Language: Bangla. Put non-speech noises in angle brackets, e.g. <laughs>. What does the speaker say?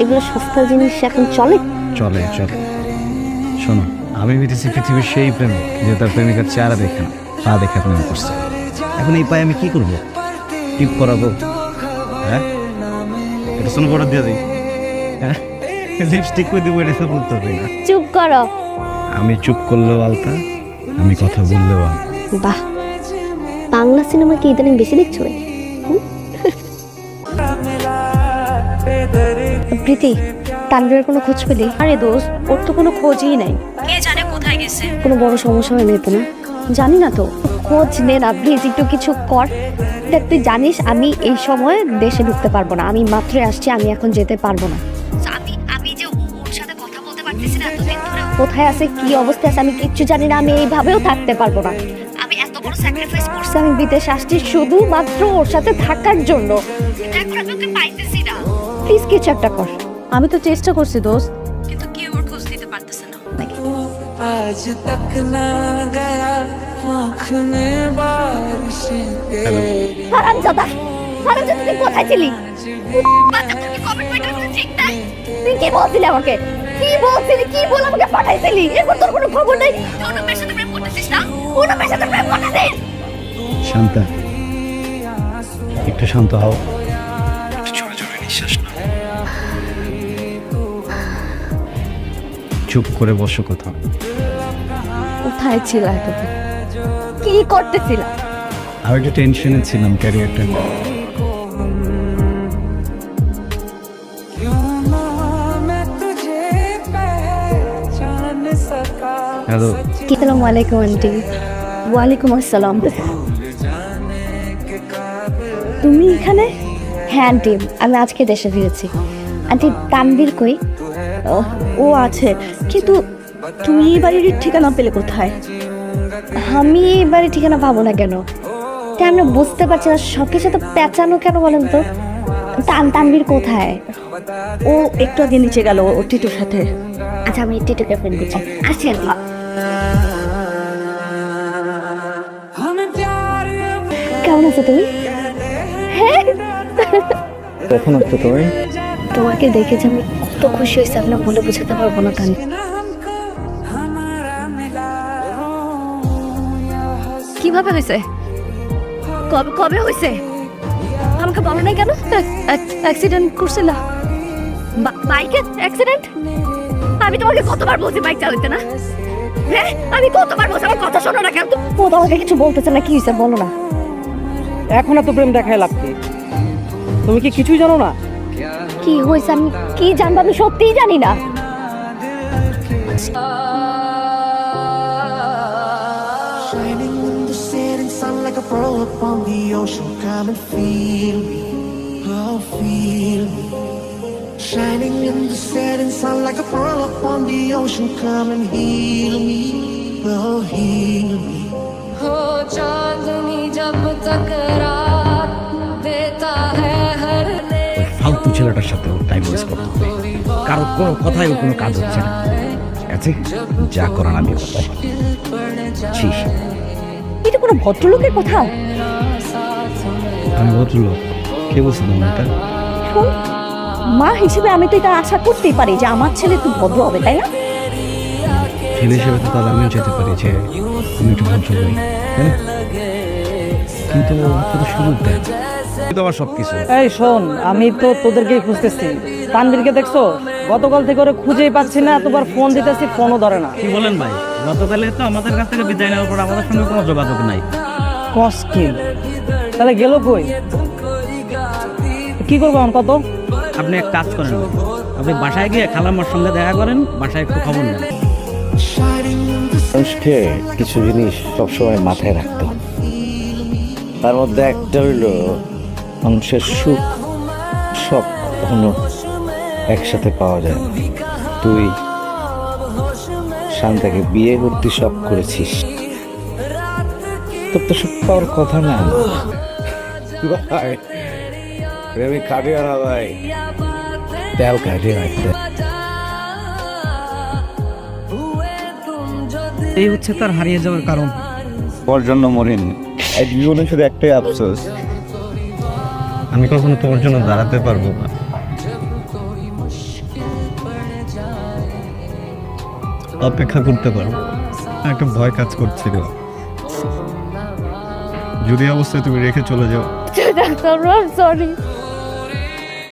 এগুলো সস্তা জিনিস এখন চলে। চলে চলে। শোনো আমি ভেবেছি পৃথিবীর সেই প্রেমিক যে তার প্রেমিকার চেহারা দেখে না পা দেখে প্রেম করছে এখন এই পায়ে আমি কি করব? টিপ করাবো হ্যাঁ? এটা শোনো দিয়ে দিই। হ্যাঁ? লিপস্টিক করে দিব এটা বলতে হবে না। চুপ করো। আমি চুপ করলেও আলতা আমি কথা বললেও আলতা। বাহ বাংলা সিনেমা কি ইদানিং বেশি দেখছ নাকি? <laughs> প্রীতি তানভীরের কোনো খোঁজ পেলি? আরে দোস্ত ওর তো কোনো খোঁজই নাই। কে জানে কোথায় গেছে? কোনো বড় সমস্যা হয়নি তো না? জানি না তো। খোঁজ নে না প্লিজ একটু কিছু কর। দেখ তুই জানিস আমি এই সময় দেশে ঢুকতে পারব না। আমি মাত্রই আসছি আমি এখন যেতে পারব না। আমি আমি যে ওর সাথে কথা বলতে পারতেছি না এতদিন ধরে কোথায় আছে কি অবস্থা আছে আমি কিচ্ছু জানি না আমি এইভাবেও থাকতে পারব না। আমি এত বড় স্যাক্রিফাইস করছি। আমি বিদেশে আসছি শুধুমাত্র ওর সাথে থাকার জন্য। প্লিজ কিছু একটা কর আমি তো চেষ্টা করছি দোস্ত কিন্তু কেউ ওর খোঁজ দিতে পারতেছে না आज तक ना गया आँख में बारिशें तेरी হারামজাদা হারামজাদা তুই কোথায় ছিলি বাচ্চা তোর কি কমিটমেন্টের কোনো ঠিক নাই তুই কি বলছিলি আমাকে কি বলছিলি কি বল আমাকে পাঠাইছিলি এরপর তোর কোনো খবর নেই তুই অন্য মেয়ের সাথে প্রেম করতেছিস না অন্য মেয়ের সাথে প্রেম করতেছিস শান্তা একটু শান্ত হও চুপ করে বসো কোথাও। কোথায় ছিল কি করতেছিল? আমি একটু টেনশনে ছিলাম ক্যারিয়ারটা নিয়ে। তুমি এখানে? হ্যাঁ আন্টি। আমি আজকে দেশে ফিরেছি। আন্টি তানবির কই? ও আছে, কিন্তু তুমি এই বাড়ির ঠিকানা পেলে কোথায়? আমি এই বাড়ির ঠিকানা পাবো না কেন? কেন আমরা বুঝতে পারছি না সব কিছু তো পেঁচানো কেন বলেন তো? তান তানবির কোথায়? ও একটু আগে নিচে গেল, ও টিটুর সাথে। আচ্ছা আমি টিটুকে ফোন করছি। আসি কেমন আছো তুমি? হ্যাঁ। কখন আসছো তুমি? তোমাকে দেখেছি আমি কত খুশি হয়েছি আপনার বলে বোঝাতে পারব না তাহলে। কীভাবে হয়েছে? কবে কবে হয়েছে? আমাকে বলো নাই কেন? অ্যাক্সিডেন্ট করছিল। বাইকে অ্যাক্সিডেন্ট আমি তোমাকে কতবার বলছি বাইক চালাতে না? হ্যাঁ আমি কতবার বলছি আমার কথা শোনো না কেন? ও তোমাকে কিছু বলতেছে না কি হয়েছে বলো না। এখন এত প্রেম দেখায় লাগছে তুমি কি কিছুই জানো না? কি হয়েছে আমি কি জানবো আমি সত্যিই জানি না Shining in the setting sun like a pearl upon the ocean. Come and feel me, oh feel me. Shining in the setting sun like a pearl upon the ocean. Come and heal me, oh heal me. हो चांदनी जब तक रात ছেলেটার সাথে ওর টাইম ওয়েস্ট করতে হবে। কারও কোনো কথাই ওর কোনো কাজ হচ্ছে না। ঠিক আছে? যা করার আমি এটা কোনো ভদ্রলোকের কথা? আমি ভদ্রলোক। কে বলছি তোমার এটা মা হিসেবে আমি তো এটা আশা করতেই পারি যে আমার ছেলে একটু ভদ্র হবে তাই না? ছেলে হিসেবে তো তাহলে আমিও যেতে পারি যে আমি একটু ভদ্র হই কিন্তু সুযোগ দেয় তো আমার সব কিছু এই শোন আমি তো তোদেরকেই খুঁজতেছি। তানবীরকে দেখছ? গতকাল থেকে ওরে খুঁজেই পাচ্ছি না এতবার ফোন দিতেছি ফোনও ধরে না। কি বলেন ভাই? গতকালে তো আমাদের কাছ থেকে বিদায় নেওয়ার পর আমাদের সঙ্গে কোনো যোগাযোগ নাই। কস কি? তাহলে গেল কই? কি করব এখন কত? আপনি এক কাজ করেন আপনি বাসায় গিয়ে খালাম্মার সঙ্গে দেখা করেন বাসায় একটু খবর নেন। মানুষকে কিছু জিনিস সবসময় মাথায় রাখতে হবে। তার মধ্যে একটা হইল মানুষের সুখ সব কখনো একসাথে পাওয়া যায়। না। তুই শান্তাকে বিয়ে করতে সব করেছিস। তোর তো সুখ পাওয়ার কথা না। ভাই প্রেমিক কাটিয়ে না ভাই। তেল কাটিয়ে রাখতে এই হচ্ছে তার হারিয়ে যাওয়ার কারণ। ওর জন্য মরিন। এই জীবনে শুধু একটাই আফসোস। আমি কখনো তোমার জন্য দাঁড়াতে পারব না। অপেক্ষা করতে পারো একটা ভয় কাজ করছিল। যদি অবস্থায় তুমি রেখে চলে যাও। সরি